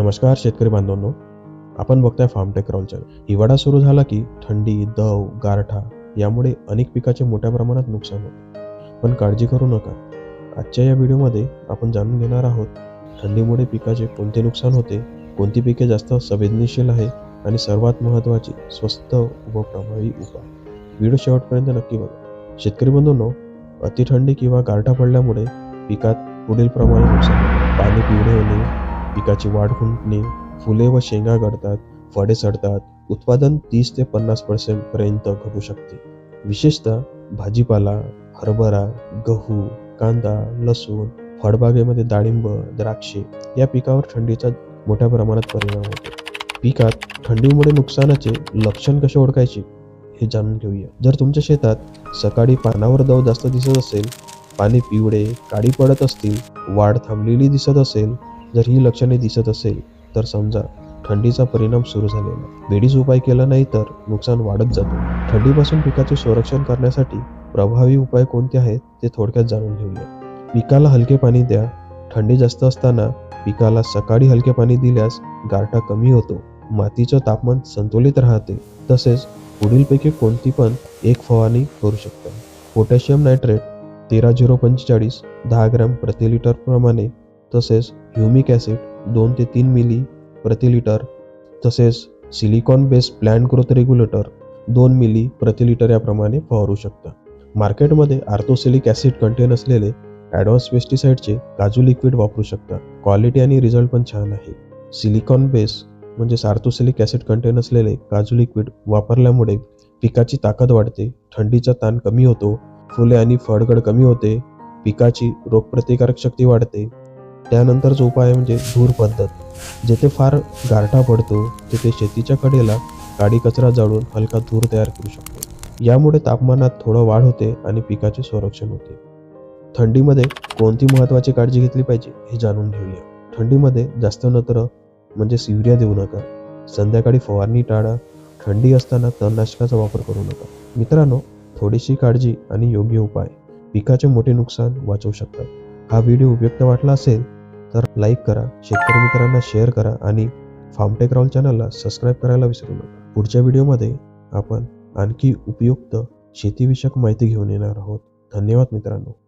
नमस्कार शेतकरी बांधवांनो. आपण बघताय फार्मटेक रॉल चॅनल हिवाळा सुरू झाला की थंडी दव गारठा यामुळे अनेक पिकाचे मोठ्या प्रमाणात नुकसान होते. पण काळजी करू नका. आजच्या या व्हिडिओमध्ये आपण जाणून घेणार आहोत थंडीमुळे पिकाचे कोणते नुकसान होते कोणती पिके जास्त संवेदनशील आहे आणि सर्वात महत्त्वाची स्वस्त व प्रभावी उपाय. व्हिडिओ शेवटपर्यंत नक्की बघा. शेतकरी बंधूंनो अतिथंडी किंवा गारठा पडल्यामुळे पिकात पुढील प्रमाणे नुकसान पाणी पिवळे होणे पिकाची वाढ खुंटणे फुले व शेंगा गळतात फळे सडतात उत्पादन तीस ते पन्नास पर्सेंट पर्यंत घटू शकते. विशेषतः भाजीपाला हरभरा गहू कांदा लसूण फळबागेमध्ये डाळिंब द्राक्षे या पिकावर थंडीचा मोठ्या प्रमाणात परिणाम होतो. पिकात थंडीमुळे नुकसानाचे लक्षण कसे ओळखायचे हे जाणून घेऊया. जर तुमच्या शेतात सकाळी पानावर दव जास्त दिसत असेल पाने पिवळे काळी पडत असतील वाढ थांबलेली दिसत असेल जर ही लक्षणे दिसत असेल तर समजा थंडीचा परिणाम सुरू झालेला वेळीच उपाय केला नाही तर नुकसान वाढत जातो. थंडीपासून पिकाचे संरक्षण करण्यासाठी प्रभावी उपाय कोणते आहेत ते थोडक्यात जाणून घेऊया. पिकाला हलके पाणी द्या. थंडी जास्त असताना पिकाला सकाळी हलके पाणी दिल्यास गारठा कमी होतो. मातीचं तापमान संतुलित राहते. तसेच पुढीलपैकी कोणती पण एक फवारणी करू शकता. पोटॅशियम नायट्रेट तेरा झिरो पंचेचाळीस दहा ग्रॅम प्रति लिटर प्रमाणे तसेच ह्युमिक ॲसिड दोन ते तीन मिली प्रति लिटर तसेच silicon based plant growth regulator दोन मिली प्रति लिटर याप्रमाणे फवारू शकता. मार्केटमध्ये आर्थोसिलिक ॲसिड कंटेन असलेले ॲडव्हान्स पेस्टिसाईडचे काजू लिक्विड वापरू शकता. क्वालिटी आणि रिझल्ट पण छान आहे. सिलिकॉन बेस म्हणजे आर्थोसिलिक ॲसिड कंटेन असलेले काजू लिक्विड वापरल्यामुळे पिकाची ताकद वाढते थंडीचा ताण कमी होतो फुले आणि फळगड कमी होते पिकाची रोगप्रतिकारक शक्ती वाढते त्यानंतरचा उपाय म्हणजे धूर पद्धत जेथे फार गारठा पडतो तेथे शेतीच्या कडेला काडी कचरा जाळून हलका धूर तयार करू शकतो. यामुळे तापमानात थोडं वाढ होते आणि पिकाचे संरक्षण होते. थंडीमध्ये कोणती महत्त्वाची काळजी घेतली पाहिजे हे जाणून घेऊया. थंडीमध्ये जास्त नत्र म्हणजे युरिया देऊ नका. संध्याकाळी फवारणी टाळा. थंडी असताना तणनाशकाचा वापर करू नका. मित्रांनो थोडीशी काळजी आणि योग्य उपाय. पिकाचे मोठे नुकसान वाचवू शकतात. हा व्हिडिओ उपयुक्त वाटला असेल तर लाईक करा शेतकरी मित्रांना शेअर करा आणि फार्मटेक राहुल चॅनलला सबस्क्राईब करायला विसरू नका. पुढच्या व्हिडिओमध्ये आपण आणखी उपयुक्त शेतीविषयक माहिती घेऊन येणार आहोत. धन्यवाद मित्रांनो.